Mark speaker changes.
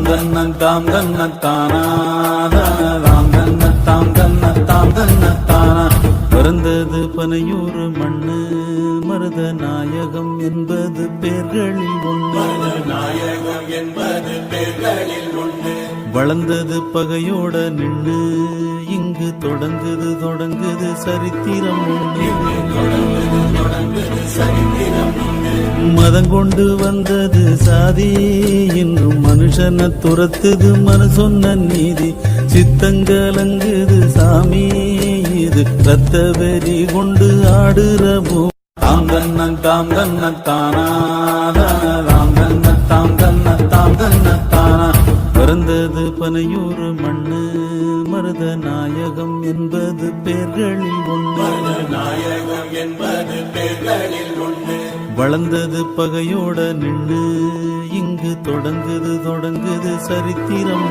Speaker 1: தாம் தன்ன தாம் தன்ன தானா தாம் தன்ன தாம் தன்ன தாம் தன்ன தானா பிறந்தது பனையூர் மண்ணு மருத நாயகம் என்பது பேர்களில் ஒன்று
Speaker 2: நாயகம் என்பது பேர்களில் ஒன்று
Speaker 1: வளர்ந்தது பகையோட நின்று இங்கு தொடங்குது தொடங்குது சரித்திரம் மதம் கொண்டு வந்தது சாதியின் மனுஷனை துரத்துது மனு சொன்ன நீதி சித்தங்கலங்குது சாமி இது. ரத்த வெறி கொண்டு ஆடுற பூ தாம் தன்ன தாம் தன்ன தானா தாம் தன்ன தாம் தன்ன தாம் தன்ன தானா. பிறந்தது பனையூறு மண்ணு மருத நாயகம் என்பது பேர்களில் ஒன்று
Speaker 2: நாயகம் என்பது பேர்களில் உண்டு
Speaker 1: வளர்ந்தது பகையோட நின்று தொடங்குது தொடங்குது சரித்திரம்.